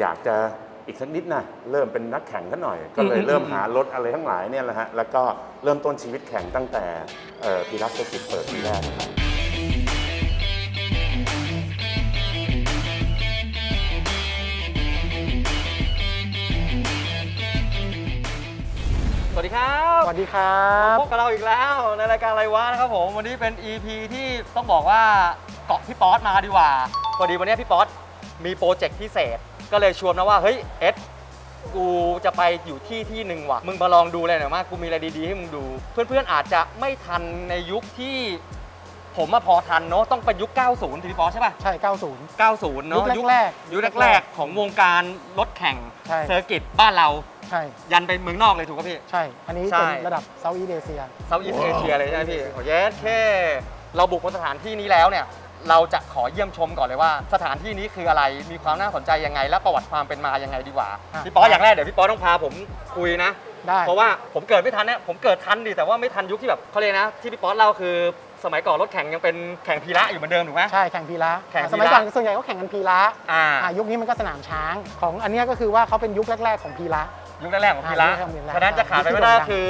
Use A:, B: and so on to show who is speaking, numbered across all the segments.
A: อยากจะอีกสักนิดนะเริ่มเป็นนักแข่งกันหน่อย ก็เลย
B: อืม
A: เริ่ม
B: อืม
A: หารถอะไรทั้งหลายเนี่ยแหละฮะแล้วก็เริ่มต้นชีวิตแข่งตั้งแต่พีรัสเซอร์กิตเปิดปีแรกนะครับ
B: สวัสดีครับ
C: สวัสดีครับ
B: พบกับเราอีกแล้วในรายการอะไรวะนะครับผมวันนี้เป็น EP ที่ต้องบอกว่าเกาะพี่ป๊อตมาดีกว่าพอดีวันนี้พี่ป๊อตมีโปรเจกต์พิเศษ ก็เลยชวนนะว่าเฮ้ยเอสกูจะไปอยู่ที่ที่หนึ่งว่ะ มึงมาลองดูเลยหน่อยว่ากูมีอะไรดีๆให้มึงดู เพื่อนๆอาจจะไม่ทันในยุคที่ผมมาพอทันเนาะต้องเป็นยุค 90ทีพี่ป๊อตใช่ป่ะ
C: ใช่ 90
B: 90 เนาะ
C: ยุคแรกๆ
B: ยุคแรกๆ ของวงการรถแข่ง
C: ใช่
B: เซอร์กิตบ้านเรา
C: ใช่
B: ยันไปเมืองนอกเลยถูกป่ะพี่
C: ใช่ อันนี้
B: ใช่
C: เป็นระดับเซาท์อีสเอเชีย
B: เซาท์อีสเอเชียเลยใช่ไหมพี่โอ้ยแค่เราบุกมาสถานที่นี้แล้วเนี่ย เราจะขอเยี่ยมชมก่อนเลยว่า สถานที่นี้คืออะไรมีความน่าสนใจยังไง และประวัติความเป็นมายังไงดีกว่า
C: อะ
B: พี่ป๊ออย่างแรกเดี๋ยวพี่ป๊อต้องพาผมคุยนะ
C: ได้
B: เพราะว่าผมเกิดไม่ทันเนี่ยผมเกิดทันดิแต่ว่าไม่ทันยุคที่แบบเขาเลยกนะ ที่พี่ป๊อเล่าคือสมัยก่อนรถแข่งยังเป็นแข่งพีระอยู่เหมือนเดิมถูกไหม
C: ใช่แข่งพีระ
B: แข่งพีระ
C: สมัยก่อนส่วนใหญ่ก็แข่งกันพีระ
B: อ่า
C: อ่ายุคนี้มันก็สนามช้าง ของอันเนี้ยก็คือว่าเขาเป็นยุคแรก ๆของพีระ
B: ยุคแรกๆของพีระ
C: อ่ายุคแรกของพีระ
B: ฉะนั้นจะขาดไปไม่ได้
C: ยุคที่โด่งดัง
B: คือ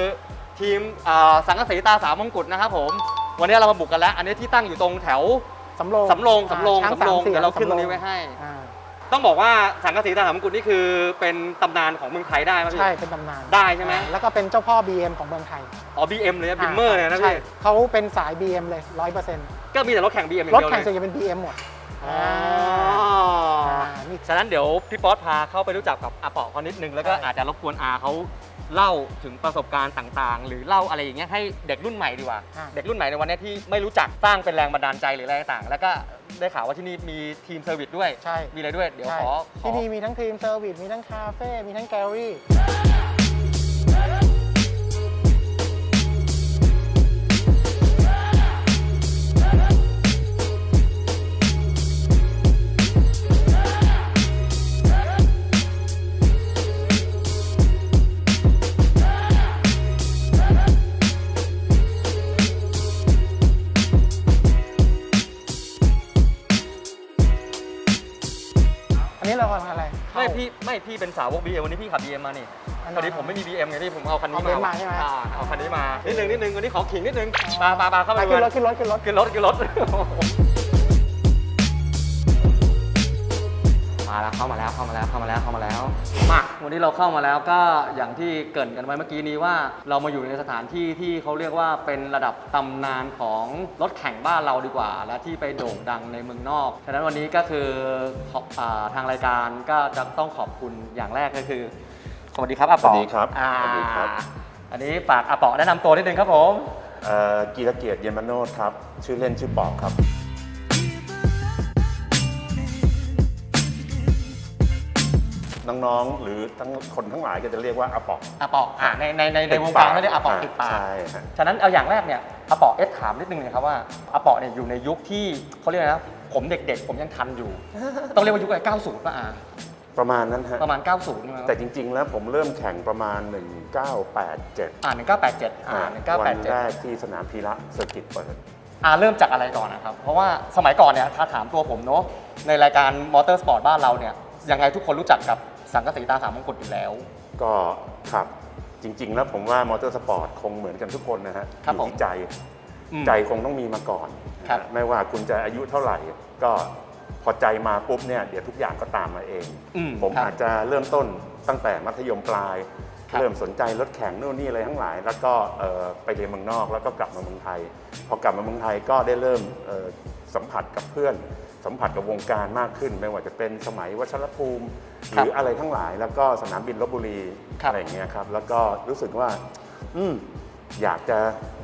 B: ทีมอ่าสังกะสีตาสามมงกุฎนะครับผม วันนี้เรามาบุกกันแล้ว อันนี้ที่ตั้งอยู่ตรงแถว
C: สำโรง
B: สำโรงสำโรง
C: อ่าช้า
B: สำโรง
C: สมสี
B: เดี๋ยวเราขึ้นตรง
C: สำ
B: นี้ไว้ให้
C: อ่า
B: ต้องบอกว่าสังกะสีตาสามมงกุฎนี่คือเป็นตำนานของเมืองไทยได้ไหมพี่
C: ใช่เป็นตำนาน
B: ได้ใช่ไหม
C: อ่าแล้วก็เป็นเจ้าพ่อ BM ของเมืองไทย
B: อ๋อ BM เลยนะบิมเมอร์เลยนะ
C: ใช่
B: พี่
C: เขาเป็นสาย BM เลย100%
B: ก็มีแต่รถแข่ง BM อย่าง
C: รถ
B: เดียว
C: แข่งส่
B: เล
C: วน
B: ย
C: ใหญ่เป็น BM หมด
B: อ๋อ
C: อ่านี่
B: ฉะนั้นเดี๋ยวพี่ป๊อตพาเข้าไปรู้จักกับอาเปาะเขานิดนึงแล้วก็
C: ใช่
B: อาจจะรบกวนอาเขา เล่าถึงประสบการณ์ต่างๆ หรือเล่าอะไรอย่างเงี้ยให้เด็กรุ่นใหม่ดีกว่า
C: อ่า
B: เด็กรุ่นใหม่ในวันนี้ที่ไม่รู้จักสร้างเป็นแรงบันดาลใจหรืออะไรต่างๆแล้วก็ได้ข่าวว่าที่นี่มีทีมเซอร์วิสด้วย
C: ใช่
B: มีอะไรด้วยเดี๋ยว
C: ใช่
B: ขอขอ
C: ที่นี่มีทั้งทีมเซอร์วิสมีทั้งคาเฟ่มีทั้งแกลเลอรี่
B: เป็นสาวก BM วันนี้พี่ขับ BM มานี่
C: อัน
B: พอดีผมไม่มี BM ไงพี่ผมเอาคันนี้
C: เอา
B: มา
C: เบนซ์มาใช่ไหม
B: อ่เอาคันนี้มานิดนึงนิดนึงวันนี้ขอขิงนิดนึงปาปาปาเข้าไป
C: ไปขึ้นรถขึ้นรถขึ้นรถ
B: ขึ้นรถขึ้นรถ มาแล้วเข้ามาแล้วเข้ามาแล้วเข้ามาแล้วเข้ามาแล้วมาวันนี้เราเข้ามาแล้วก็อย่างที่เกรินกันไว้เมื่อกี้นี้ว่า เรามาอยู่ในสถานที่ที่เขาเรียกว่าเป็นระดับตำนานของรถแข่งบ้านเราดีกว่า และที่ไปโด่งดังในเมืองนอกฉะนั้นวันนี้ก็คือขอบอาทางรายการก็จะต้องขอบคุณอย่างแรกก็คือสวัสดีครับอา
A: ส
B: ป๋อ
A: วัสดีครับ
B: อ่า
A: สวัสดีครับ
B: อันนี้ฝากอาป๋อแนะนำตัวนิดนึงครับผม
A: เอ่อกีรเกียรติเยมโนดครับ ชื่อเล่นชื่อปอกครับ น้องๆ หรือทั้งคนทั้งหลายก็จะเรียกว่าอาปอก
B: อาป๋ออ่าในในในในวงการเขาเรียกอาป๋อติดปาก
A: ใช่ฮะ
B: ฉะนั้นเอาอย่างแรกเนี่ยอาเปาะเอสถามนิดนึงเลยครับว่าอาเปาะเนี่ยอยู่ในยุคที่เขาเรียกอะไรนะผมเด็กๆ ผมยังทันอยู่ ต้องเรียกว่ายุคอะไร 90ป่ะอะ
A: ประมาณนั้นฮะ
B: ประมาณ 90ใช่ไหม
A: แต่จริงๆ แล้วผมเริ่มแข่งประมาณ 1987
B: อ่า1987อ่า
A: วันแร
B: 1987
A: กที่สนามพีระเซอร์กิตเปิด
B: อ่าเริ่มจากอะไรก่อนนะครับ เพราะว่าสมัยก่อนเนี่ยถ้าถามตัวผมเนาะในรายการมอเตอร์สปอร์ตบ้านเราเนี่ยยังไงทุกคนรู้จักกับ สังกะสีตาสามมงกุฎอยู่แล้ว
A: ก็ครับจริง ๆ แล้วผมว่ามอเตอร์สปอร์ตคงเหมือนกันทุกคนนะฮะ
B: ครับ
A: อยู่
B: ผม
A: ที่ใจ
B: อืม
A: ใจคงต้องมีมาก่อน
B: ครับ
A: นะไม่ว่าคุณจะอายุเท่าไหร่ ก็พอใจมาปุ๊บเนี่ยเดี๋ยวทุกอย่างก็ตามมาเอง
B: อืม
A: ผม
B: ครับ
A: อาจจะเริ่มต้นตั้งแต่มัธยมปลาย
B: ครับ
A: เริ่มสนใจรถแข่งนู่นนี่อะไรทั้งหลาย แล้วก็เอ่อไปเรียนเมืองนอกแล้วก็กลับมาเมืองไทย พอกลับมาเมืองไทยก็ได้เริ่มเอ่อสัมผัสกับเพื่อน สัมผัสกับวงการมากขึ้น ไม่ว่าจะเป็นสมัยวัชรภูมิ ห
B: ครับ
A: รืออะไรทั้งหลาย แล้วก็สนามบินลบบุรี
B: ครับ
A: อะไรอย่างเงี้ยครับ แล้วก็รู้สึกว่า อืมอยากจะ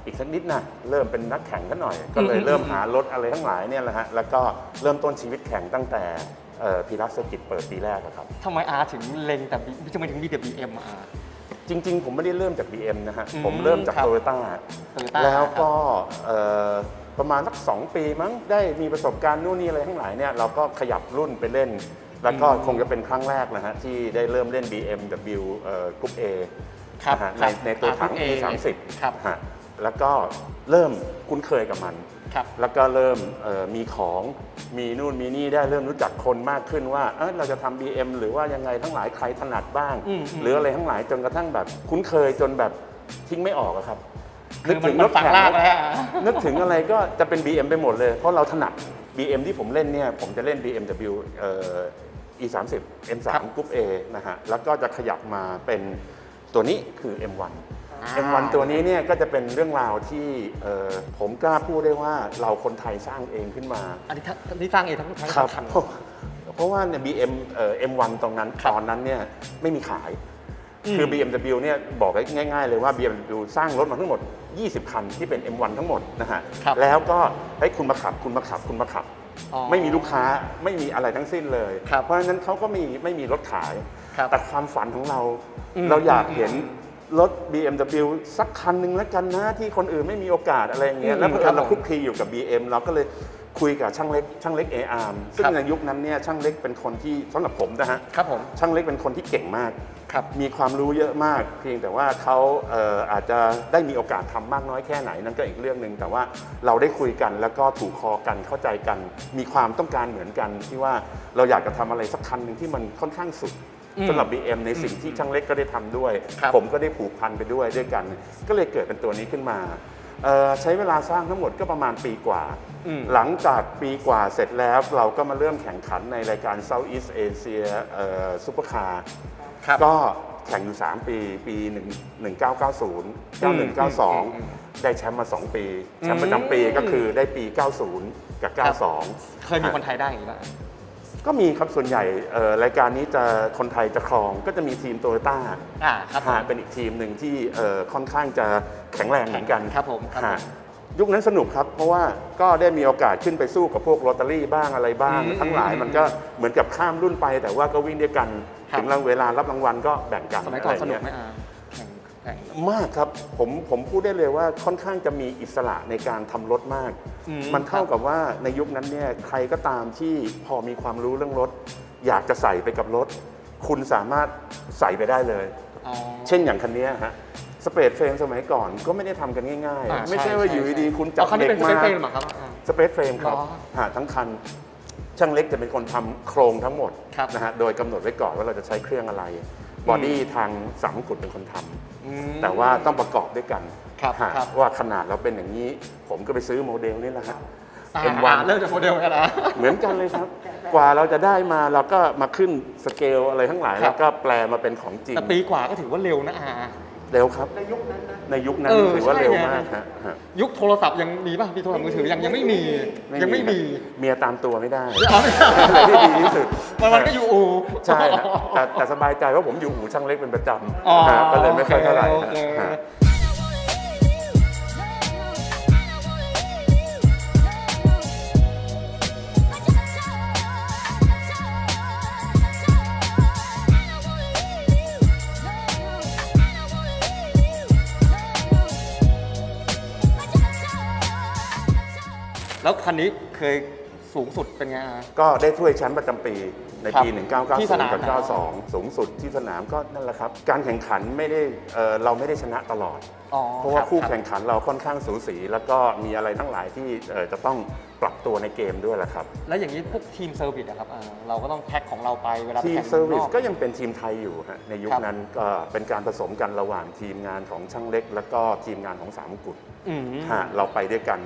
A: อีกสักนิดนะเริ่มเป็นนักแข่งกันหน่อย ก็เลย
B: อืม
A: เริ่มหารถอะไรทั้งหลายเนี่ยแหละฮะแล้วก็เริ่มต้นชีวิตแข่งตั้งแต่พีรัสเซอร์กิตเปิดปีแรกอะครับ
B: ทำไมอาถึงเล็งแต่ B ทำไมถึงมีแต่ BM อะอา
A: จริง ๆ ผมไม่ได้เริ่มจาก BM นะฮะ
B: อืม
A: ผมเริ่มจาก
B: ครับ
A: โตโยต้า
B: Toyota
A: แล้วก็เอ่อ ประมาณสักสองปีมั้งได้มีประสบการณ์นู่นนี่อะไรทั้งหลายเนี่ยเราก็ขยับรุ่นไปเล่น แล้วก็
B: อืม
A: คงจะเป็นครั้งแรกนะฮะที่ได้เริ่มเล่น BMW เอ่อกรุ๊ป A
B: ครับ
A: นะฮะ
B: ครั
A: ใน
B: บ
A: ในตัวถัง
B: อ่า
A: E
B: Group A
A: 3 0
B: ครับ
A: ฮะแล้วก็เริ่มคุ้นเคยกับมัน
B: ครับ
A: แล้วก็เริ่มเอ่อมีของมีนู่นมีนี่ได้เริ่มรู้จักคนมากขึ้นว่าเอยเราจะทำ BM หรือว่ายังไงทั้งหลายใครถนัดบ้าง
B: อืมอืม
A: หรืออะไรทั้งหลายจนกระทั่งแบบคุ้นเคยจนแบบทิ้งไม่ออกอะครับ
B: คือมันมันฝังรากแล้วฮะ
A: นึกถึงอะไรก็จะเป็น BM ไปหมดเลย เพราะเราถนัด BM ที่ผมเล่นเนี่ย ผมจะเล่น BMW เอ่อ E30 M3
B: ครับ
A: Group A นะฮะ แล้วก็จะขยับมาเป็นตัวนี้คือ M1
B: อ่า
A: M1 ตัวนี้เนี่ยก็จะเป็นเรื่องราวที่เอ่อผมกล้าพูดได้ว่าเราคนไทยสร้างเองขึ้นมา
B: อันนี้ทั้งที่สร้างเองทั้งทั้ง
A: ครับ
B: คัน
A: เพราะเพราะว่าเนี่ย BM เอ่อ M1 ตรงนั้น
B: ครับ
A: ตอนนั้นเนี่ยไม่มีขาย
B: อืม
A: คือ BMW เนี่ยบอกง่ายๆเลยว่า BMW สร้างรถมาทั้งหมด 20 คันที่เป็น M1 ทั้งหมดนะฮะ
B: ครับ
A: แล้วก็ให้ยคุณมาขับคุณมาขับคุณมาขับ
B: อ๋อ
A: ไม่มีลูกค้าไม่มีอะไรทั้งสิ้นเลย
B: ครับ
A: เพราะฉะนั้นเขาก็มีไม่มีรถขาย
B: ครับ
A: แต่ความฝันของเรา
B: อืม
A: เราอยาก
B: อืม
A: เห็นรถ BMW สักคันหนึ่งแล้วกันนะที่คนอื่นไม่มีโอกาสอะไรอย่างเงี้
B: อื
A: ย
B: ม
A: แล้วเพื่
B: ครั
A: อบเรา
B: ผม
A: คลุกคลีอยู่กับ BM เราก็เลย คุยกับช่างเล็กช่างเล็ก ARM ซึ่ง
B: ครับ
A: ในยุคนั้นเนี่ยช่างเล็กเป็นคนที่สำหรับผมนะฮะ
B: ครับผม
A: ช่างเล็กเป็นคนที่เก่งมาก
B: ครับ
A: มีความรู้เยอะมาก เพียงแต่ว่าเขาเอ่ออาจจะได้มีโอกาสทำมากน้อยแค่ไหนนั่นก็อีกเรื่องหนึ่งแต่ว่าเราได้คุยกันแล้วก็ถูกคอกันเข้าใจกัน มีความต้องการเหมือนกันที่ว่าเราอยากจะทำอะไรสักคันหนึ่งที่มันค่อนข้างสุด
B: อืม
A: สำหรับ BM ในสิ่งที่ช่างเล็กก็ได้ทำด้วย
B: ครับ
A: ผมก็ได้ผูกพันไปด้วยด้วยกัน ก็เลยเกิดเป็นตัวนี้ขึ้นมา เอ่อใช้เวลาสร้างทั้งหมดก็ประมาณปีกว่า
B: อืม
A: หลังจากปีกว่าเสร็จแล้วเราก็มาเริ่มแข่งขันในรายการ Southeast Asia ซุปเปอร์คาร์
B: ครับ
A: ก็แข่งอยู่ 3 ปี ปี1 1990 9192 ได้แชมป์มา 2 ปี แชมป์ประจำปีก็คือได้ปี 90 กับ 92
B: เคยมีคนไทยได้อย่างนี้บ้าง
A: ก็มีครับส่วนใหญ่เอ่อรายการนี้จะคนไทยจะครองก็จะมีทีมโตโยต้า
B: อ่าครับผม
A: เป็นอีกทีมหนึ่งที่เอ่อค่อนข้างจะแข็งแรงเหมือนกัน
B: ครับผมครับผม
A: ฮะยุคนั้นสนุกครับ เพราะว่าก็ได้มีโอกาสขึ้นไปสู้กับพวกลอตเตอรี่บ้างอะไรบ้าง
B: อืม
A: ทั้งหลายมันก็เหมือนกับข้ามรุ่นไป แต่ว่าก็วิ่งด้วยกัน
B: ครับ
A: ถึงเวลารับรางวัลก็แบ่งกัน
B: สมัยก่อนะส
A: ไร
B: นุก
A: เงี้ย
B: ไหมอ่า แข่งแข่ง
A: มากครับผมผมพูดได้เลยว่าค่อนข้างจะมีอิสระในการทำรถมาก
B: อืม
A: มันเท่ากับว่าในยุคนั้นเนี่ยใครก็ตามที่พอมีความรู้เรื่องรถ อยากจะใส่ไปกับรถ คุณสามารถใส่ไปได้เลย
B: อ๋อ
A: เช่นอย่างคันเนี้ยฮะสเปซเฟรมสมัยก่อนก็ไม่ได้ทำกันง่าย
B: อ่า
A: ๆ ไม่ใช่ว่าอยู่ดีๆคุณจับ
B: อ๋อคันนี้
A: เหล็
B: เป็
A: ก
B: นส
A: มา
B: เปซเฟรมเหรอครับอ่า
A: สเปซเฟรมครับ
B: เหรอ
A: ฮะทั้งคัน ช่างเล็กจะเป็นคนทำโครงทั้งหมด
B: ครับ
A: นะฮะโดยกำหนดไว้ก่อนว่าเราจะใช้เครื่องอะไร บอดี้ทางสามกุฎเป็นคนทำ
B: อืม
A: แต่ว่าต้องประกอบด้วยกัน
B: ครับ
A: ฮะ
B: ครับ
A: ว่าขนาดเราเป็นอย่างนี้ ผมก็ไปซื้อโมเดลนี่แหละฮะ
B: อ่า
A: M1
B: อ่าเริ่มจากโมเดลกันนะ
A: เหมือนกันเลยครับ กว่าเราจะได้มาเราก็มาขึ้นสเกลอะไรทั้งหลาย
B: ครั
A: แล้
B: บ
A: วก็แปลมาเป็นของจริง
B: แต่ปีกว่าก็ถือว่าเร็วนะอา
A: เร็วครับในยุคนั้น ในยุคนั้น
B: เออ
A: ถือว่า
B: ใช่
A: เร็ว
B: ไง
A: มากฮะฮะ
B: ยุคโทรศัพท์ยังมีป่ะมีโทรศัพท์มือถือยังยังไม่มียังไม่มี
A: เมียตามตัวไม่ได้
B: เอาไม่ได้
A: อะไรที่ดีที่สุด
B: มันมันก็อยู่อู่
A: ใช่ฮะแต่แต่สบายใจว่าผมอยู่อู่ช่างเล็กเป็นประจ
B: อ๋อำ
A: ฮะก็เลยไม่ค่อยเท่าไหร่
B: โอ
A: ฮะ
B: เค
A: ฮะ
B: แล้วคันนี้เคยสูงสุดเป็นไงอา
A: ก็ได้ถ้วยแชมป์ประจำปีใน
B: ครับ
A: ปี
B: ที่สนาม
A: 1990 กับ
B: นะ
A: 92 สูงสุดที่สนามก็นั่นแหละครับ การแข่งขันไม่ได้เอ่อเราไม่ได้ชนะตลอด
B: อ๋อ
A: เพราะว่า
B: บ
A: คู่
B: รับ
A: แข่งขันเราค่อนข้างสูสี แล้วก็มีอะไรทั้งหลายที่เอ่อจะต้องปรับตัวในเกมด้วยแหละครับ
B: แล้วอย่างนี้พวกทีมเซอร์วิสอะครับอ่าเราก็ต้องแพ็คของเราไปเวลาไป
A: ทีม
B: แข่ง
A: เซอร์วิส
B: นอก
A: ก็ยังเป็นทีมไทยอยู่ฮะในยุค
B: ครับ
A: นั้นก็เป็นการผสมกันระหว่างทีมงานของช่างเล็ก แล้วก็ทีมงานของสามกุฎ
B: อืม
A: ฮะเราไปด้วยกัน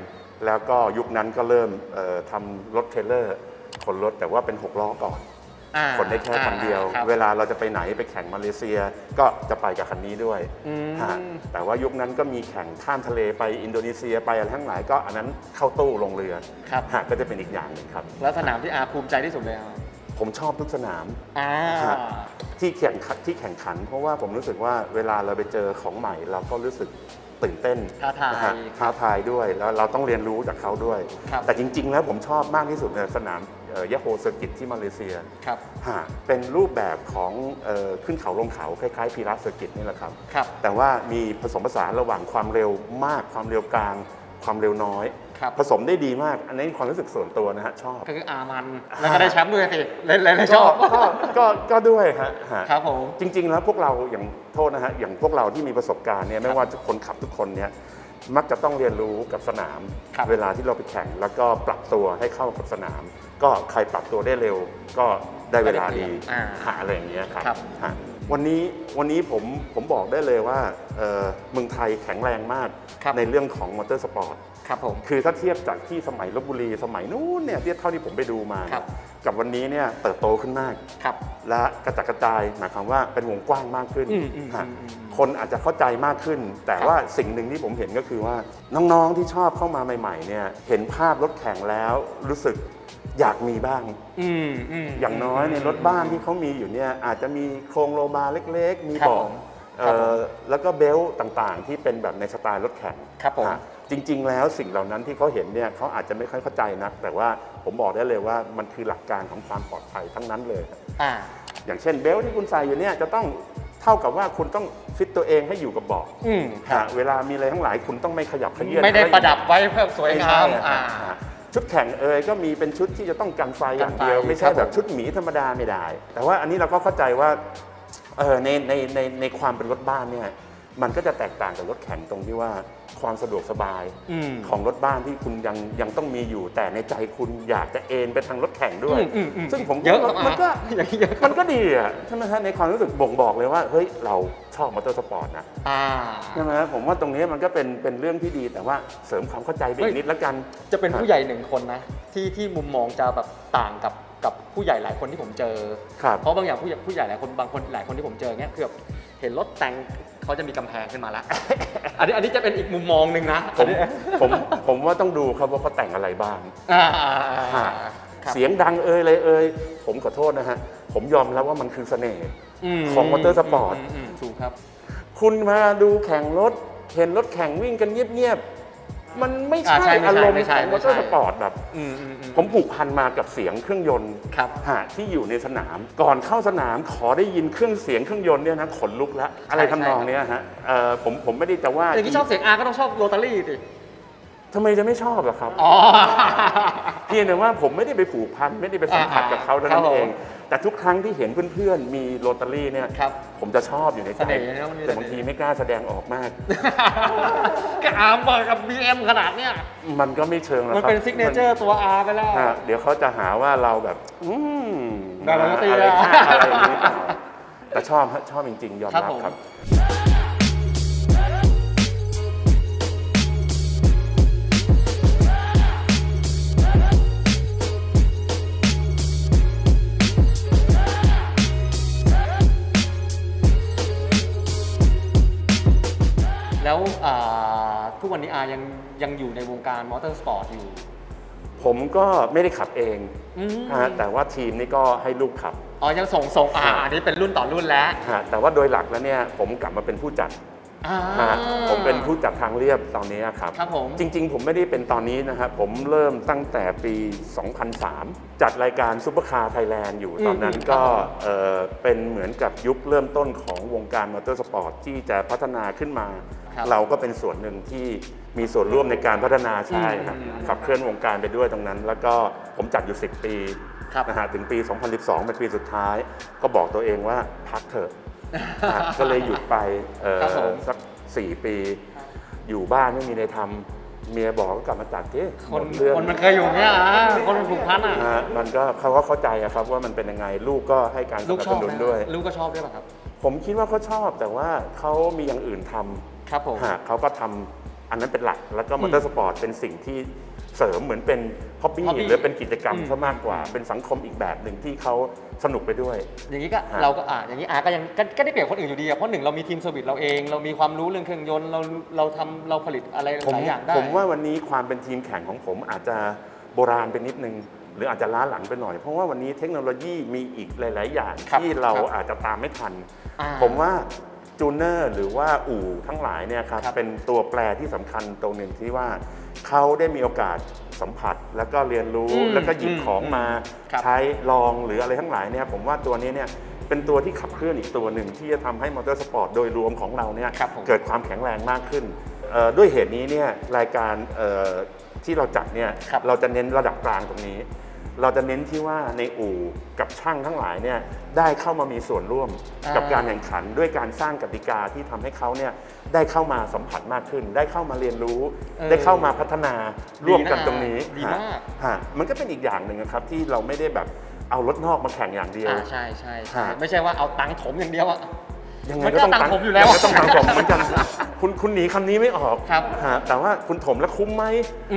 A: แล้วก็ยุคนั้นก็เริ่มเอ่อทำรถเทรลเลอร์ขนรถแต่ว่าเป็น 6 ล้อก่อน
B: อ่า
A: ขนได้แค่คันเดียว
B: อ่าครับ
A: เวลาเราจะไปไหนไปแข่งมาเลเซียก็จะไปกับคันนี้ด้วย
B: อืม
A: ฮะแต่ว่ายุคนั้นก็มีแข่งข้ามทะเลไปอินโดนีเซียไปอะไรทั้งหลายก็อันนั้นเข้าตู้ลงเรือ
B: ครับ
A: ฮะก็จะเป็นอีกอย่างหนึ่งครับ
B: แล้วสนามที่อาภูมิใจที่สุดเลยอะ
A: ผมชอบทุกสนาม
B: อ่า
A: ฮะ ที่แข่งขันที่แข่งขัน เพราะว่าผมรู้สึกว่าเวลาเราไปเจอของใหม่ เราก็รู้สึก ตื่นเต้น
B: ท้าทาย
A: นะฮะท้าทายด้วยแล้วเราต้องเรียนรู้จากเขาด้วย
B: ครับ
A: แต่จริง ๆ แล้วผมชอบมากที่สุดเนี่ยสนามยะโฮเซอร์กิตที่มาเลเซีย
B: ครับ
A: ฮะเป็นรูปแบบของเอ่อขึ้นเขาลงเขาคล้ายๆพีรัสเซอร์กิตนี่แหละครับ
B: ครับ
A: แต่ว่ามีผสมผสานระหว่างความเร็วมากความเร็วกลาง ความเร็วน้อย
B: ครับ
A: ผสมได้ดีมาก อันนี้ความรู้สึกส่วนตัวนะฮะชอบ
B: ก็คืออามัน แล้วก็ได้แชมป์ด้วยสิเล่นเล่นเลยชอบ
A: ก็ก็ก็ด้วยฮะฮะ
B: ครับผม
A: จริง ๆ แล้วพวกเราอย่างโทษนะฮะอย่างพวกเราที่มีประสบการณ์เนี่ยไม่ว่าทุกคนขับทุกคนเนี่ยมักจะต้องเรียนรู้กับสนาม
B: ครับ
A: เวลาที่เราไปแข่ง แล้วก็ปรับตัวให้เข้ากับสนาม ก็ใครปรับตัวได้เร็ว ก็ได้เวลาดี
B: อ่า
A: หาอะไรอย่างเงี้ยครับ
B: ครับ
A: ฮะ วันนี้วันนี้ผมผมบอกได้เลยว่าเอ่อเมืองไทยแข็งแรงมาก
B: ครับ
A: ในเรื่องของมอเตอร์สปอร์ต
B: ครับผม
A: คือถ้าเทียบจากที่สมัยลบบุรีสมัยนู้นเนี่ยที่เท่าที่ผมไปดูมา
B: ครับ
A: กับวันนี้เนี่ยเติบโตขึ้นมาก
B: ครับ
A: และกระจัดกระจายหมายความว่าเป็นวงกว้างมากขึ้น
B: อืมอืม
A: ฮะ
B: อืมอืม
A: คนอาจจะเข้าใจมากขึ้น แต่
B: ครับ
A: ว่าสิ่งหนึ่งที่ผมเห็นก็คือว่า น้องๆที่ชอบเข้ามาใหม่ๆเนี่ยเห็นภาพรถแข่งแล้วรู้สึก อยากมีบ้าง
B: อืมอืม
A: อย่างน้อยในรถบ้านที่เขามีอยู่เนี่ยอาจจะมีโครงโลบาร์เล็กๆ มี
B: ครับ
A: เบาะ
B: ผม
A: เอ่
B: ครับผม
A: อแล้วก็เบลต์ต่างๆ ที่เป็นแบบในสไตล์รถแข่ง
B: ครับผม
A: ฮะจริง ๆ แล้วสิ่งเหล่านั้นที่เขาเห็นเนี่ยเขาอาจจะไม่ค่อยเข้าใจนัก แต่ว่าผมบอกได้เลยว่ามันคือหลักการของความปลอดภัยทั้งนั้นเลย
B: อ่า
A: อย่างเช่นเบลต์ที่คุณใส่อยู่เนี่ยจะต้องเท่ากับว่าคุณต้องฟิตตัวเองให้อยู่กับเบาะ
B: อืม
A: ฮะเวลามีอะไรทั้งหลายคุณต้องไม่ขยับเขยื่น
B: ไม่ได้ประดับไว้เพื่อสวย
A: ไม่
B: งา
A: ใช่
B: ม
A: อะ
B: อ่า
A: ฮะ ชุดแข่งเอยก็มีเป็นชุดที่จะต้องกันไฟอย่างเดียว
B: กันไฟ
A: ไม่ใช่
B: ครับ
A: แบบ
B: ผม
A: ชุดหมีธรรมดาไม่ได้ แต่ว่าอันนี้เราก็เข้าใจว่าเออในในในในความเป็นรถบ้านเนี่ย มันก็จะแตกต่างกับรถแข่งตรงที่ว่าความสะดวกสบาย
B: อืม
A: ของรถบ้านที่คุณยังยังต้องมีอยู่ แต่ในใจคุณอยากจะเอนไปทางรถแข่งด้วย
B: อืมอืมอืม
A: ซึ่งผม
B: เยอะ
A: ว่ามันก็
B: อย่างนี้เยอะ
A: มันก็ดีอะใช่ไหมฮะในความรู้สึกบ่งบอกเลยว่าเฮ้ยเราชอบมอเตอร์สปอร์ตนะ
B: อ่า
A: ใช่ไหมฮะผมว่าตรงนี้มันก็เป็นเป็นเรื่องที่ดีแต่ว่าเสริมความเข้าใจไป
B: เฮ้
A: อี
B: ย
A: กนิดละกัน
B: จะเป็นผู้ใหญ่หนึ่งคนนะที่ที่มุมมองจะแบบต่างกับกับผู้ใหญ่หลายคนที่ผมเจอ
A: ครับ
B: เพราะบางอย่างผู้ใหญ่ผู้ใหญ่หลายคนบางคนหลายคนที่ผมเจอเนี้ยคือแบบ เห็นรถแต่งเขาจะมีกำแพงขึ้นมาแล้ว อันนี้อันนี้จะเป็นอีกมุมมองหนึ่งนะ
A: ผมผมผมว่าต้องดูครับว่าเขาแต่งอะไรบ้าง
B: อ่าอ่าอ่า
A: ฮะ
B: ครับ
A: เสียงดังเอ่ยเลยเอ่ยผมขอโทษนะฮะ ผมยอมรับว่ามันคือเสน่ห์ของมอเตอร์สปอร์ต
B: มมถูกครับ
A: คุณมาดูแข่งรถ เห็นรถแข่งวิ่งกันเงียบๆ มันไม่
B: อ่า
A: ใช่
B: ใช่ไม่ใช่
A: อารมณ์
B: ไม่
A: ข
B: ใช่
A: องม
B: ไม่
A: อ
B: ใช่
A: เตอร์สปอร์ตแบบ
B: อืมอืมอืม
A: ผมผูกพันมากับเสียงเครื่องยนต์
B: ครับ
A: ฮะที่อยู่ในสนาม ก่อนเข้าสนามขอได้ยินเครื่องเสียงเครื่องยนต์เนี่ยนะขนลุกแล้วอะไรทำนองเนี้ยฮะเอ่อผมผมไม่ได้จะว่า
B: อย่างที่ชอบเสียงอาก็ต้องชอบโรตารี่สิ
A: ทำไมจะไม่ชอบล่ะครับ
B: อ๋อ
A: เพียงแต่ว่าผมไม่ได้ไปผูกพันไม่ได้ไปสัมผัสกับเขาเท่านั้น
B: ครับผม
A: เอง แต่ทุกครั้งที่เห็นเพื่อนๆ มีโรตารี่เนี่ย
B: ครับ
A: ผมจะชอบอยู่ในใจ
B: เสน่ห์นะมันมี
A: แต่บาง
B: เสน่ห์
A: ทีไม่กล้าแสดงออกมาก
B: ก็อาร์มมากับ BM ขนาดเนี้ย
A: มันก็ไม่เชิงหรอกค
B: มั
A: รั
B: น
A: บ
B: เป็นซิกเนเจอร์ตัว R ไปแล้ว
A: ฮะเดี๋ยวเขาจะหาว่าเราแบบ อืม
B: แบบโรตี
A: อะไร
B: อะ
A: ค่าอะไรอย่างนี้เปล่าแต่ชอบฮะชอบจริงๆ ยอม
B: ครับ
A: รับ
B: ผม
A: ครับ
B: แล้วอ่าทุกวันนี้อายังยังอยู่ในวงการมอเตอร์สปอร์ตอยู่
A: ผมก็ไม่ได้ขับเอง
B: อืม
A: ฮะแต่ว่าทีมนี่ก็ให้ลูกขับ
B: อ๋อ ยังส่งส่งอ่าอันนี้เป็นรุ่นต่อรุ่นแล้ว
A: ฮะแต่ว่าโดยหลักแล้วเนี่ยผมกลับมาเป็นผู้จัด
B: อ่า
A: ฮะผมเป็นผู้จัดทางเรียบตอนนี้ครับ
B: ครับผม
A: จริงๆ ผมไม่ได้เป็นตอนนี้นะครับ ผมเริ่มตั้งแต่ปี 2003 จัดรายการซูเปอร์คาร์ไทยแลนด์อยู่
B: อืม
A: ตอนนั้น
B: อืม
A: ก็
B: ครับผม
A: เอ่อเป็นเหมือนกับยุคเริ่มต้นของวงการมอเตอร์สปอร์ตที่จะพัฒนาขึ้นมา
B: ครับ
A: เราก็เป็นส่วนหนึ่งที่มีส่วนร่วมในการพัฒนาใช่ครับ
B: อืม
A: ขับเคลื่อนวงการไปด้วยตรงนั้น แล้วก็ผมจัดอยู่ 10 ปี
B: ครับ
A: นะฮะถึงปี 2012 เป็นปีสุดท้าย ก็บอกตัวเองว่าพักเถอะนะฮะก็เลยหยุดไปเอ่อ
B: ครับผม
A: สัก 4 ปี อยู่บ้านไม่มีอะไรทำเมียบอกก็กลับมาจัดที่
B: คน
A: เรื่อง
B: คนมันเคยอยู่อย่างเงี้ยอะคนมันผูกพันอะ
A: นะฮะมันก็เขาก็เข้าใจอะครับว่ามันเป็นยังไงลูกก็ให้การส
B: ลูก
A: นับ
B: ช
A: ส
B: อบ
A: นุ
B: ไห
A: น
B: ม
A: ด้วย
B: ลูกก็ชอบด้วยป่ะครับ
A: ผมคิดว่าเขาชอบแต่ว่าเขามีอย่างอื่นทำ
B: ครับผม
A: ฮะเขาก็ทำอันนั้นเป็นหลัก แล้วก็มอเตอร์สปอร์ตเป็นสิ่งที่เสริมเหมือนเป็นฮอบบี้
B: hobby
A: หรือเป็นกิจกรรม
B: อืม
A: ซะมากกว่า เป็นสังคมอีกแบบหนึ่งที่เขาสนุกไปด้วย
B: อย่างนี้ก็
A: ฮะ
B: เราก็อ่าอย่างนี้อาก็ยังก็ก็ได้เปรียบคนอื่นอยู่ดีอะเพราะหนึ่งเรามีทีมเซอร์วิสเราเอง เรามีความรู้เรื่องเครื่องยนต์เราเราทำเราผลิตอะไรห
A: ผม
B: ลายอย่างได้
A: ผมว่าวันนี้ความเป็นทีมแข่งของผมอาจจะโบราณไปนิดนึง หรืออาจจะล้าหลังไปหน่อย เพราะว่าวันนี้เทคโนโลยีมีอีกหลาย ๆ อย่าง
B: ครับ
A: ที่เรา
B: ครับ
A: อาจจะตามไม่ทัน
B: อ่า
A: ผมว่า จูเนอร์หรือว่าอู่ทั้งหลายเนี่ยครับ
B: ครับ
A: เป็นตัวแปรที่สำคัญตรงหนึ่งที่ว่าเขาได้มีโอกาสสัมผัสแล้วก็เรียนรู้
B: อืม
A: แล้วก็หยิบ
B: อืม
A: ของมา
B: ครับ
A: ใช้ลองหรืออะไรทั้งหลายเนี่ยผมว่าตัวนี้เนี่ยเป็นตัวที่ขับเคลื่อนอีกตัวหนึ่งที่จะทำให้มอเตอร์สปอร์ตโดยรวมของเราเนี่ย
B: ครับผม
A: เกิดความแข็งแรงมากขึ้นเอ่อด้วยเหตุนี้เนี่ยรายการเอ่อที่เราจัดเนี่ย
B: ครับ
A: เราจะเน้นระดับกลางตรงนี้ เราจะเน้นที่ว่าในอู่กับช่างทั้งหลายเนี่ยได้เข้ามามีส่วนร่วม
B: อ่ากั
A: กับการแข่งขันด้วยการสร้างกติกาที่ทำให้เขาเนี่ยได้เข้ามาสัมผัสมากขึ้น ได้เข้ามาเรียนรู้ ได้เข้ามาพัฒนาร่วมกันตรงนี้
B: ดีมาก
A: ฮะฮะมันก็เป็นอีกอย่างหนึ่งนะครับที่เราไม่ได้แบบเอารถนอกมาแข่งอย่างเดียว
B: อ่าใช่ใช่ใช่
A: ฮะ
B: ไม่ใช่ว่าเอาตังค์ถมอย่างเดียวอะ
A: ยังไง
B: มัน
A: ก็
B: ก็
A: ต้อง
B: ตังค์ผมอยู่แล้ว
A: งไงก็ต้องตังค์ผมเหมือนกัน คุณคุณหนีคำนี้ไม่ออก
B: ครับ
A: ฮะแต่ว่าคุณถมแล้วคุ้มไหม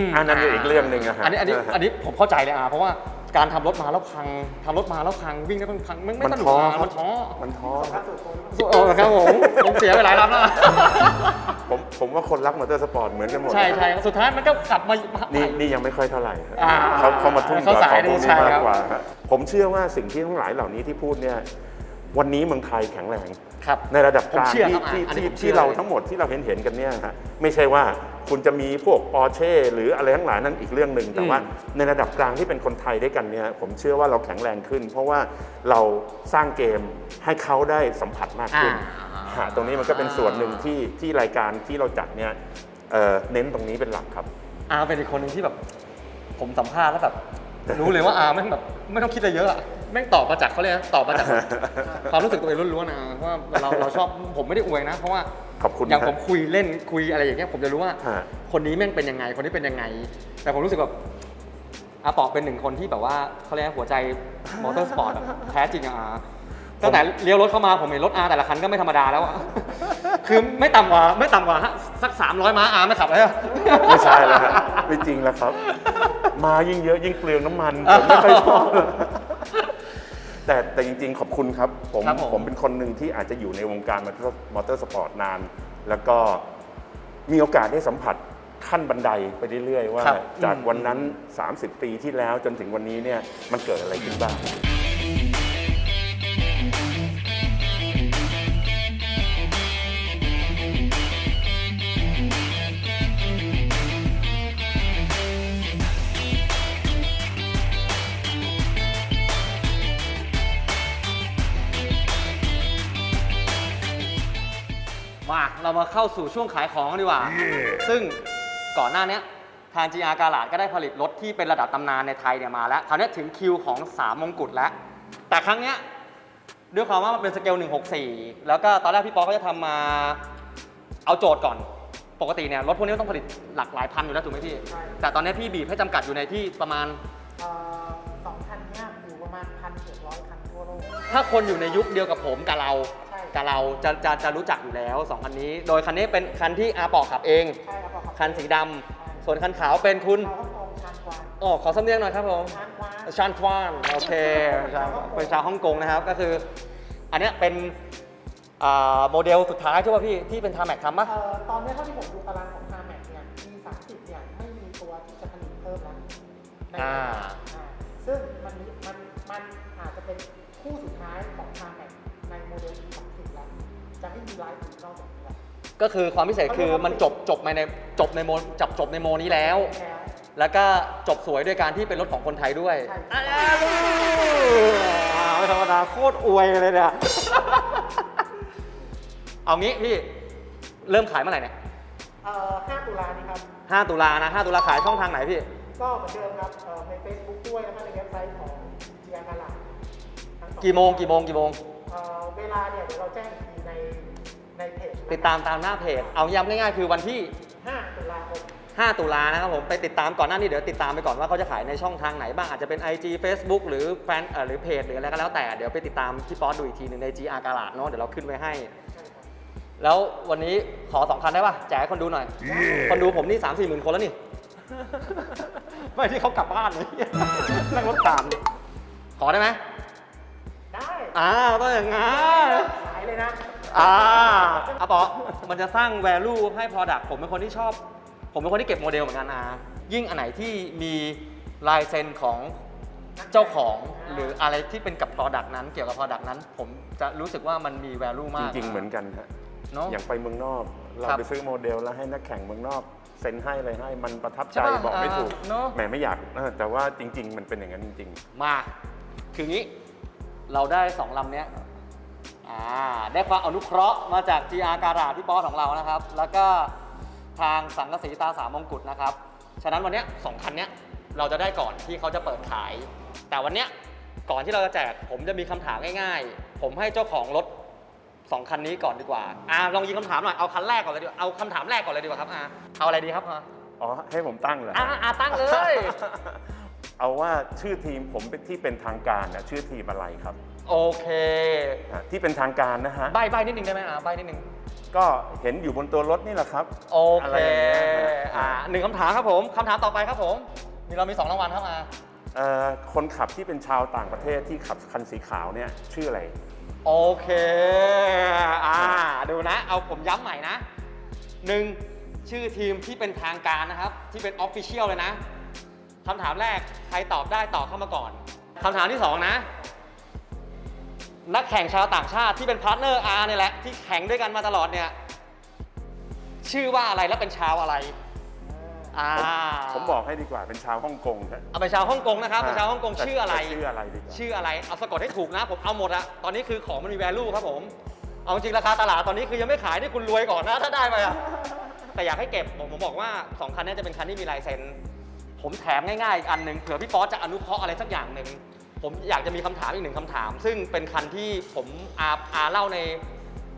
B: ม
A: อันนั้นอีกเรื่องหนึ่งอะฮะ
B: อันนี้อันนี้อันนี้ผมเข้าใจเลยอะเพราะว่าการทำรถมาแล้วพังทำรถมาแล้วพังวิ่งแล้วมันพังไม่ไม่
A: มัน
B: สนุก
A: ท้อ
B: อะ
A: ครับ
B: มันท้อ
A: มันท้อ
B: โอ้ครับผมผมเสียไปหลายลำแล้ว
A: ผมผมว่าคนรักมอเตอร์สปอร์ตเหมือนกันหมด
B: ใช่ใช่สุดท้ายมันก็กลับมา
A: นี่นี่ยังไม่ค่อยเท่าไหร่ฮะ
B: อ่า
A: เขาเขามาทุ่ม
B: เขา
A: กับ
B: สาย
A: ของพวก
B: ดี
A: นี้
B: ใช่
A: มาก
B: ครับ
A: กว่าฮะผมเชื่อว่าสิ่งที่ทั้งหลายเหล่านี้ที่พูดเนี่ย วันนี้เมืองไทยแข็งแรง
B: ครับ
A: ในระดับกลาง
B: ผมเชื่อ
A: ที่
B: ครับ
A: ที่
B: อะอันนี้
A: ที่
B: ผมเชื่อ
A: ที่เรา
B: เลย
A: ทั้งหมดที่เราเห็นเห็นกันเนี่ยฮะไม่ใช่ว่าคุณจะมีพวกปอร์เช่หรืออะไรทั้งหลายนั่นอีกเรื่องหนึ่งแต่ว่าในระดับกลางที่เป็นคนไทยด้วยกันเนี่ยผมเชื่อว่าเราแข็งแรงขึ้น เพราะว่าเราสร้างเกมให้เขาได้สัมผัสมากขึ้น
B: อ่า
A: ฮะตรงนี้มันก็เป็นส่วนหนึ่งที่ที่รายการที่เราจัดเนี่ยเอ่อเน้นตรงนี้เป็นหลักครับ
B: อาเป็นอีกคนหนึ่งที่แบบ ผมสัมภาษณ์แล้วแบบ รู้เลยว่าอาแม่งแบบ ไม่ต้องคิดอะไรเยอะอะ แม่งตอบมาจากเขาเลยนะตอบมาจากความรู้สึกตัวเองล้วนๆนะเพราะว่าเราเราชอบผมไม่ได้อวยนะ เพราะว่า
A: ขอบคุณ
B: อย่าง
A: ฮะ
B: ผมคุยเล่นคุยอะไรอย่างเงี้ยผมจะรู้ว่า
A: ฮะ
B: คนนี้แม่งเป็นยังไง คนนี้เป็นยังไง แต่ผมรู้สึกแบบอาปอเป็นหนึ่งคนที่แบบว่าเขาเรียกว่าหัวใจมอเตอร์สปอร์ตอะแท้จริงอะอาตั้งแต่เลี้ยวรถเข้ามาผมเห็นรถอาแต่ละคันก็ไม่ธรรมดาแล้วอะคือไม่ต่ำกว่าไม่ต่ำกว่าสักสามร้อยม้าอาไม่ขับเลยอะ
A: ไม่ใช่แล้วฮะไม่จริงแล้วครับ มายิ่งเยอะยิ่งเปลืองน้ำมันผมไม่ค่อยชอบ แต่แต่จริงๆ ขอบคุณครับ ผม
B: ครับผม
A: ผมเป็นคนหนึ่งที่อาจจะอยู่ในวงการมอเตอร์มอเตอร์สปอร์ตนาน แล้วก็มีโอกาสได้สัมผัสขั้นบันไดไปเรื่อยๆ ว่า
B: ครับ
A: จาก
B: อืม
A: วันนั้น 30 ปีที่แล้วจนถึงวันนี้เนี่ยมันเกิดอะไรขึ้นบ้าง
B: มาเรามาเข้าสู่ช่วงขายของกันดีกว่า ซึ่งก่อนหน้าเนี้ยทาง GR กาลาดก็ได้ผลิตรถที่เป็นระดับตำนานในไทยเนี่ยมาแล้ว คราวเนี้ยถึงคิวของ3มงกุฎแล้ว แต่ครั้งเนี้ยด้วยความว่ามันเป็นสเกล 164 แล้วก็ตอนแรกพี่ป๊อกก็จะทำมาเอาโจทย์ก่อน ปกติเนี่ยรถพวกนี้ต้องผลิตหลักหลายพันอยู่แล้วถูกไหมพี่
C: ใช่
B: แต่ตอนนี้พี่บีบให้จำกัดอยู่ในที่ประมาณ
C: เอ่อสองคันเนี้ยอยู่ประมาณพันเจ็ดร้อยคันทั่วโลก
B: ถ้าคนอยู่ในยุคเดียวกับผมกับเรา
C: ใช่
B: กับเราจะจะจะรู้จักอยู่แล้วสองคันนี้ โดยคันนี้เป็นคันที่อาปอกขับเอง
C: ใช่ครับผม
B: คันสีดำส่วนคันขาวเป็นคุณ
C: ชาวฮ่องกงชานกวาง
B: อ๋อขอสำเนียงหน่อยครับผม
C: ชานกวาง
B: ชานทวานโอเคชาวเป็นชาวฮ่องกงนะครับ ก็คือ อันเนี้ยเป็นอ่าโมเดลสุดท้ายใช่ป่ะพี่ ที่เป็นทาแม็กทำปะ
C: เอ่อตอนนี้เท่าที่ผมดูตารางของ c a r m a x เนี่ย P30 เนี่ยไม่มีตัวที่จะผลิตเพิ่มแล้วใน
B: อ่า
C: อ่าซึ่งมันมีมันมันอาจจะเป็นคู่สุดท้ายของ c a r m a x ในโมเดล P30 แล้วจะไม่มีไลฟ์อื่นนอกจากนี้แล้ว
B: ก็คือความพิเศษคือมันจบจบในในจบในโมจับจบในโมนี้แล้ว
C: แล้ว
B: แล้วก็จบสวยด้วยการที่เป็นรถของคนไทยด้วย
C: ใช่
B: อ่าไม่ธรรมดาโคตรอวยเลยเนี่ย เอางี้พี่เริ่มขายเมื่อไหร่เนี่ย
C: เอ่อ5ตุลานี้ครับ
B: 5ตุลานะ5ตุลาขายช่องทางไหนพี่
C: ก็เหมือนเดิมครับเอ่อใน Facebook ด้วยแล้วก็ในเว็บไซต์ของ GR กาลาทั้งสอง
B: กี่โมงกี่โมงกี่โมง
C: เอ่อเวลาเนี่ยเดี๋ยวเราแจ้งอีกทีในในเพจนะครับ
B: ติดตามตามหน้าเพจ เอาย้ำง่ายๆ คือวันที่
C: 5ตุลาคม
B: 5 ตุลานะครับผมไปติดตามก่อนหน้านี้เดี๋ยวติดตามไปก่อนว่าเขาจะขายในช่องทางไหนบ้างอาจจะเป็น IG Facebook หรือแฟนเอ่อหรือเพจหรืออะไรก็แล้วแต่เดี๋ยวไปติดตามพี่ป๊อตดูอีกทีหนึ่งใน GR กาลาดเนาะเดี๋ยวเราขึ้นไว้ให้
C: ใช่ครับ
B: แล้ววันนี้ขอสองคันได้ป่ะแจกให้คนดูหน่อย คนดูผมนี่สามสี่หมื่นคนแล้วนี่ ไม่ที่เขากลับบ้านเลยนั่งรถตาม ขอได้ไหม
C: ได้
B: อ่าต้องอย่างงั้น
C: ขายเลยนะ
B: อ่าอาปอมันจะสร้าง value ให้ product ผมเป็นคนที่ชอบ ผมเป็นคนที่เก็บโมเดลเหมือนกันนะยิ่งอันไหนที่มีลายเซ็นของเจ้าของหรืออะไรที่เป็นกับ product นั้นเกี่ยวกับ product นั้น ผมจะรู้สึกว่ามันมี value
A: จ
B: มาก
A: ริงๆเหมือนกันฮะ
B: เนาะ
A: อย่างไปเมืองนอก เรา
B: ครับ
A: ไปซื้อโมเดลแล้วให้นักแข่งเมืองนอกเซ็นให้อะไรให้มันประทับใจ
B: ใช่ปะ
A: บอกไม่ถูก
B: อ่าเนอะ
A: แหมไม่อยากเออแต่ว่าจริง ๆ มันเป็นอย่างนั้นจริง
B: มา คืองี้ เราได้สองลำเนี้ยอ่าได้ความอนุเคราะห์มาจาก GR การาพี่ป๊อตของเรานะครับ แล้วก็ทางสังกะสีตาสามมงกุฎนะครับ ฉะนั้นวันเนี้ยสองคันเนี้ยเราจะได้ก่อนที่เขาจะเปิดขาย แต่วันเนี้ยก่อนที่เราจะแจกผมจะมีคำถามง่ายๆ ผมให้เจ้าของรถสองคันนี้ก่อนดีกว่าอ่าลองยิงคำถามหน่อยเอาคันแรกก่อนเลยดีกว่าเอาคำถามแรกก่อนเลยดีกว่าครับอ่าเอาอะไรดีครับอ่า
A: อ๋อ ให้ผมตั้งเหรอ
B: อ่าอ่าตั้งเลย
A: เอาว่าชื่อทีมผมเป็นที่เป็นทางการนะชื่อทีมอะไรครับ
B: โอเค
A: อะที่เป็นทางการนะฮะ
B: ใบใบนิดนึงได้ไหมอ่าใบนิดนึง
A: ก็เห็นอยู่บนตัวรถนี่แหละครับ
B: โอเคะ
A: ไรย่างเงี้ยฮะ
B: อ่าหนึ่งคำถามครับผมคำถามต่อไปครับผม มีเรามีสองรางวัลครับอ่า
A: เอ่อคนขับที่เป็นชาวต่างประเทศที่ขับคันสีขาวเนี่ยชื่ออะไร
B: โอเค อ่า ดูนะ เอาผมย้ำใหม่นะหนึ่งชื่อทีมที่เป็นทางการนะครับ ที่เป็นออฟฟิเชียลเลยนะ คำถามแรกใครตอบได้ตอบเข้ามาก่อนคำถามที่สองนะ นักแข่งชาวต่างชาติที่เป็นพาร์ทเนอร์อาร์เนี่ยแหละที่แข่งด้วยกันมาตลอดเนี่ยชื่อว่าอะไรและเป็นชาวอะไรอ่า
A: ผมบอกให้ดีกว่าเป็นชาวฮ่องกงครับ
B: เอาเป็นชาวฮ่องกงนะครับเป็นชาวฮ่องกง
A: แต่
B: ชื่ออะไร
A: แต่ชื่ออะไรดีกว่า
B: ชื่ออะไรเอาสะกดให้ถูกนะ ผมเอาหมดอะตอนนี้คือของมันมี value ครับผมเอาจริงราคาตลาดตอนนี้คือยังไม่ขายนี่คุณรวยก่อนนะถ้าได้ไปอะแต่อยากให้เก็บผมผมบอกว่า2คันนี้จะเป็นคันที่มีลายเซ็น ผมแถมง่ายๆอีกอันหนึ่งเผื่อพี่ป๊อตจะอนุเคราะห์อะไรสักอย่างหนึ่งผมอยากจะมีคำถามอีกหนึ่งคำถาม ซึ่งเป็นคันที่ผมอาอาเล่าใน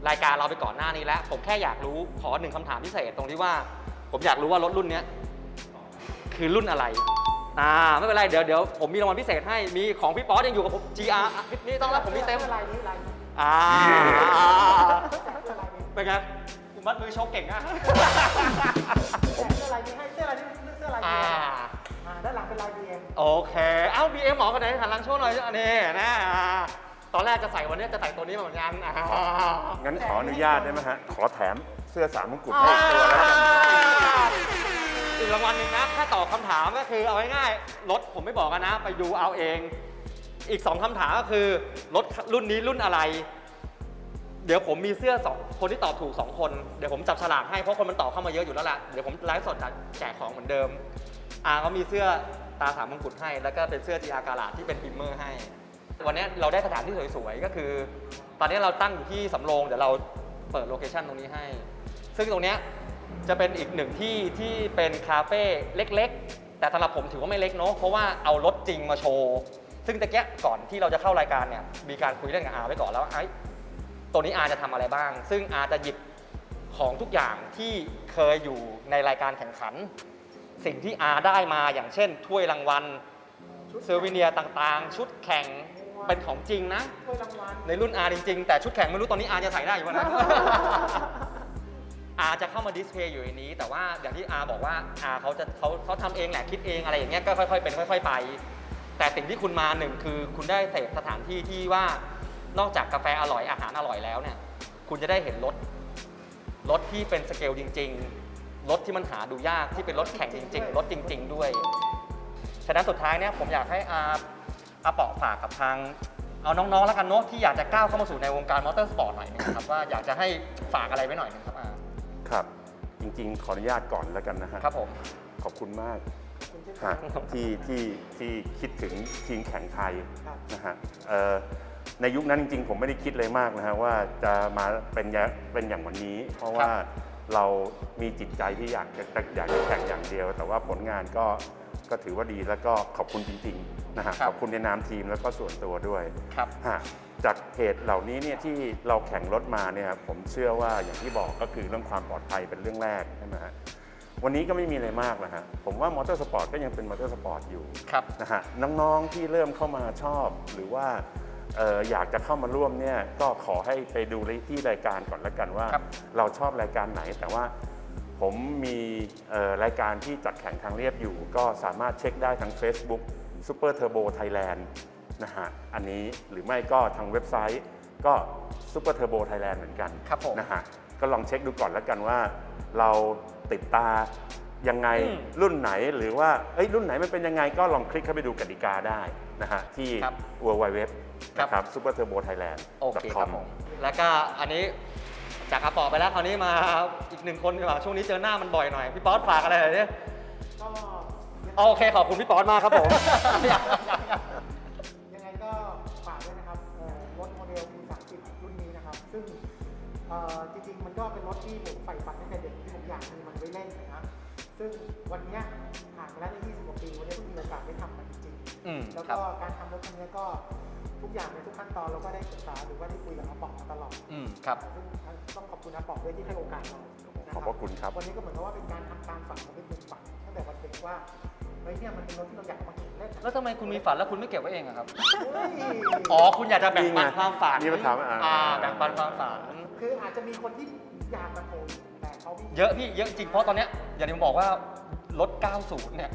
B: รายการเราไปก่อนหน้านี้แล้ว ผมแค่อยากรู้ขอหนึ่งคำถามพิเศษตรงที่ว่า ผมอยากรู้ว่ารถรุ่นเนี้ยคือรุ่นอะไร อ่าไม่เป็นไรเดี๋ยวเดี๋ยวผมมีรางวัลพิเศษให้มีของพี่ป๊อตยังอยู่กับผม GR อะนี่ต้องรับผมมีเต็ม
C: สื้อลายนี้ลายนี้
B: อ่า
C: เสื้อลายนี้
B: เป็นไงคุณมัดมือโชว์เก่งอะ
C: น
B: ไหนหันหลังโชว์หน่อยอันนี้นะอ่าตอนแรกจะใส่วันนี้จะใส่ตัวนี้มาเหมือนกันอ่า
A: งั้นขออนุญาตได้ไหมฮะ ขอแถมเสื้อสามมงกุฎให้อีกตัวแล้วกัน
B: อีกรางวัลหนึ่งนะถ้าตอบคำถามก็คือเอาง่ายๆรถผมไม่บอกกันนะ ไปดูเอาเอง อีก2คำถามก็คือรถรุ่นนี้รุ่นอะไร เดี๋ยวผมมีเสื้อสองคนที่ตอบถูก2คน เดี๋ยวผมจับฉลากให้เพราะคนมันตอบเข้ามาเยอะอยู่แล้วล่ะเดี๋ยวผมไลฟ์สดจัดแจกของเหมือนเดิมอาเขามีเสื้อ ตาสามมงกุฎให้ แล้วก็เป็นเสื้อ GR กาลาดที่เป็นพิมเมอร์ให้ วันนี้เราได้สถานที่สวยๆ ก็คือ ตอนนี้เราตั้งอยู่ที่สำโรงเดี๋ยวเราเปิดโลเคชั่นตรงนี้ให้ ซึ่งตรงนี้จะเป็นอีกหนึ่งที่ที่เป็นคาเฟ่เล็กๆ แต่สำหรับผมถือว่าไม่เล็กเนาะเพราะว่าเอารถจริงมาโชว์ ซึ่งตะเกียก่อนที่เราจะเข้ารายการเนี่ยมีการคุยเรื่องกับอาไว้ก่อนแล้วว่าไอ้ตัวนี้อาจะทำอะไรบ้าง ซึ่งอาจะหยิบของทุกอย่างที่เคยอยู่ในรายการแข่งขัน สิ่งที่อาได้มาอย่างเช่น ถ้วยรางวัลเซอร์วิเนียต่างๆ ชุดแข่งเป็นของจริงนะ
C: ถ้วยรางวัล
B: ในรุ่นอาจริง ๆ แต่ชุดแข่งไม่รู้ตอนนี้อาจะใส่ได้อยู่นะ อาจะเข้ามาดิสเพย์อยู่ในนี้ แต่ว่าอย่างที่อาบอกว่าอาเขาจะเขาเขาทำเองแหละคิดเองอะไรอย่างเงี้ยก็ค่อยๆเป็นค่อย ๆ ไป แต่สิ่งที่คุณมาหนึ่งคือคุณได้เสพสถานที่ที่ว่านอกจากกาแฟอร่อยอาหารอร่อยแล้วเนี่ย คุณจะได้เห็นรถรถที่เป็นสเกลจริง ๆ รถที่มันหาดูยากที่เป็นรถแข่งจริง ๆ รถจริง ๆ ด้วย ฉะนั้นสุดท้ายเนี่ยผมอยากให้อาอาเปาะฝากกับทาง เอาน้องๆแล้วกันเนาะที่อยากจะก้าวเข้ามาสู่ในวงการมอเตอร์สปอร์ตหน่อยนึงครับว่าอยากจะให้ฝากอะไรไว้หน่อยนึงครับอา
A: ครับ จริง ๆ ขออนุญาตก่อนแล้วกันนะฮะ
B: ครับผม
A: ขอบคุณมาก
C: คุณเช่น
A: ฮะ
C: กัน
A: ที่ที่ที่คิดถึงทีมแข่งไทย
C: ครับ
A: นะฮะเอ่อในยุคนั้นจริง ๆ ผมไม่ได้คิดเลยมากนะฮะว่าจะมาเป็นอย่างเป็นอย่างวันนี้ เพราะว่า เรามีจิตใจที่อยากจะอยากจะแข่งอย่างเดียว แต่ว่าผลงานก็ก็ถือว่าดีแล้วก็ขอบคุณจริงๆนะฮะ
B: ครับ
A: ขอบคุณในนามทีมแล้วก็ส่วนตัวด้วย
B: ครับ
A: ฮะจากเหตุเหล่านี้เนี่ยที่เราแข่งรถมาเนี่ยผมเชื่อว่าอย่างที่บอกก็คือเรื่องความปลอดภัยเป็นเรื่องแรกใช่ไหมฮะวันนี้ก็ไม่มีอะไรมากนะฮะผมว่ามอเตอร์สปอร์ตก็ยังเป็นมอเตอร์สปอร์ตอยู่
B: ครับ
A: นะฮะน้องๆที่เริ่มเข้ามาชอบหรือว่าเอ่ออยากจะเข้ามาร่วมเนี่ยก็ขอให้ไปดูที่รายการก่อนละกันว่า
B: ครับ
A: เราชอบรายการไหน แต่ว่าผมมีเอ่อรายการที่จัดแข่งทางเรียบอยู่ ก็สามารถเช็คได้ทาง Facebook Super Turbo Thailand นะฮะอันนี้หรือไม่ก็ทางเว็บไซต์ก็ Super Turbo Thailand เหมือนกัน
B: ครับผม
A: นะฮะก็ลองเช็คดูก่อนแล้วกันว่า เราติดตายังไง
B: อืม
A: รุ่นไหนหรือว่าเอ้ยรุ่นไหนมันเป็นยังไงก็ลองคลิกเข้าไปดูกติกาได้นะฮะที่
B: ครับ
A: w w w
B: ครับ
A: นะครับ super turbo thailand
B: โอเคครับผมแล้วก็อันนี้จากอาปอไปแล้วคราวนี้มาอีกหนึ่งคนดีกว่าช่วงนี้เจอหน้ามันบ่อยหน่อย พี่ป๊อตฝากอะไรหน่อยดิ
C: ก็
B: โอเคขอบคุณพี่ป๊อตมากครับผม
C: ยังไงก็ฝากด้วยนะครับเอ่อรถโมเดล P30 รุ่นนี้นะครับ ซึ่งเอ่อจริงๆ มันก็เป็นรถที่ผมใฝ่ฝันตั้งแต่เด็กที่ผมอยากมีมันไว้เล่นนะครับ ซึ่งวันเนี้ยผ่านไปแล้วใน20กว่าปี วันนี้เพิ่งมีโอกาสได้ทำมันจริง
B: อืม
C: ๆแล้ว
B: ครั
C: ก็
B: บ
C: การทำรถคันนี้ก็ ทุกอย่างในทุกขั้นตอนเราก็ได้ศึกษาหรือว่าได้คุยกับอาป๋องมาตลอด
B: อืมครับ
C: ซึ่งต้องขอบคุณอาป๋องด้วยที่ให้โอกาสเรานะ
A: ขอบพระคุณครับ
C: วันนี้ก็เหมือนกับว่าเป็นการทำตามฝันของเป็นหนึ่งฝันตั้งแต่วันเด็กว่าเฮ้ยเนี่ยมันเป็นรถที่เราอยากเอามาเข็นเล่น
B: แล้วทำไมคุณมีฝันแล้วคุณไม่เก็บไว้เองอะครับ
C: เฮ้ย
B: อ๋อ คุณอยากจะแบ่งปันความฝัน
A: นี่มาถามอ่า
B: อ่าแบ่งปันความฝัน
C: คืออาจจะมีคนที่อยากมาโทรแต่เขาไม่มี
B: เยอะพี่เยอะจริงเพราะตอนเนี้ยอย่างที่ผมบอกว่ารถ 90 เนี่ย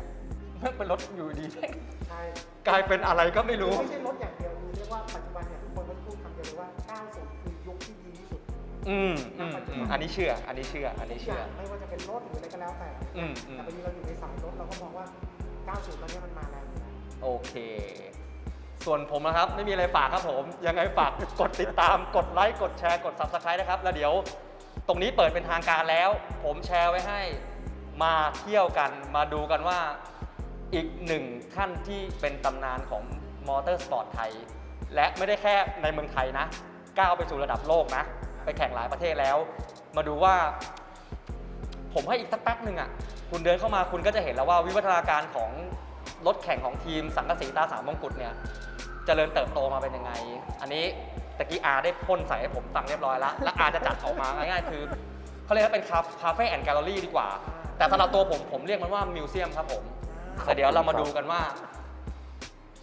B: แม่งเป็นรถอยู่ดีแม่ง
C: ใช่
B: กลายเป็นอะไรก็ไม่รู้
C: ไม่ใช่รถอย่างเดียวคือ เรียกว่าปัจจุบันเนี่ยทุกคนก็พูดคำเดียวเลยว่า 90 คือยุคที่ดีที่สุด
B: อืมอืมอืมอันนี้เชื่อ อันนี้เชื่อ อันนี้
C: ทุกอ
B: เชื่อ
C: ย่างไม่ว่าจะเป็นรถหรืออะไรก็แล้วแต่
B: อืมอืม
C: แต่พอดีเราอยู่ในสายรถเราก็มองว่า 90 ตอนนี้มันมาแรงอยู่แล้ว
B: โอเค ส่วนผมนะครับ ไม่มีอะไรฝากครับผม ยังไงฝาก กดติดตาม กดไลค์ กดแชร์ กด subscribe นะครับ แล้วเดี๋ยว ตรงนี้เปิดเป็นทางการแล้ว ผมแชร์ไว้ให้ มาเที่ยวกัน มาดูกันว่า อีกหนึ่งท่านที่เป็นตำนานของมอเตอร์สปอร์ตไทย และไม่ได้แค่ในเมืองไทยนะ ก้าวไปสู่ระดับโลกนะ ไปแข่งหลายประเทศแล้ว มาดูว่า ผมให้อีกสักแป๊บหนึ่งอะ คุณเดินเข้ามาคุณก็จะเห็นแล้วว่าวิวัฒนาการของรถแข่งของทีมสังกะสีตาสามมงกุฎเนี่ยจเจริญเติบโตมาเป็นยังไง อันนี้ตะกี้อาได้พ่นใส่ให้ผมฟังเรียบร้อยแล้ว และอาจะจัดออกมาง่ายๆคือเขาเรียกว่าเป็นคาเฟ่แอนด์แกลเลอรี่ดีกว่า แต่สำหรับตัวผมผมเรียกมันว่ามิวเซียมครับผมแต่เดี๋ยวเรามาดูกันว่า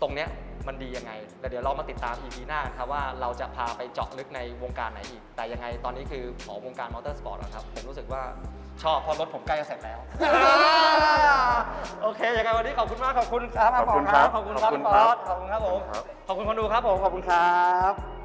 B: ตรงเนี้ย มันดียังไงแล้วเดี๋ยวเรามาติดตาม EP หน้ากันครับว่าเราจะพาไปเจาะลึกในวงการไหนอีก แต่ยังไงตอนนี้คือขอวงการมอเตอร์สปอร์ตนะครับ ผมรู้สึกว่าชอบเพราะรถผมใกล้จะเสร็จแล้ว โอเคยังไงวันนี้ขอบคุณมาก ขอบคุณครับ
A: ขอบคุณครับ
B: ขอบคุณครับ
A: ขอบคุณ
B: พี่
A: ครับ
B: ป๊อตขอบคุณครับผม
A: ครับ
B: ขอบคุณคนดูครับผม ขอบคุณครับ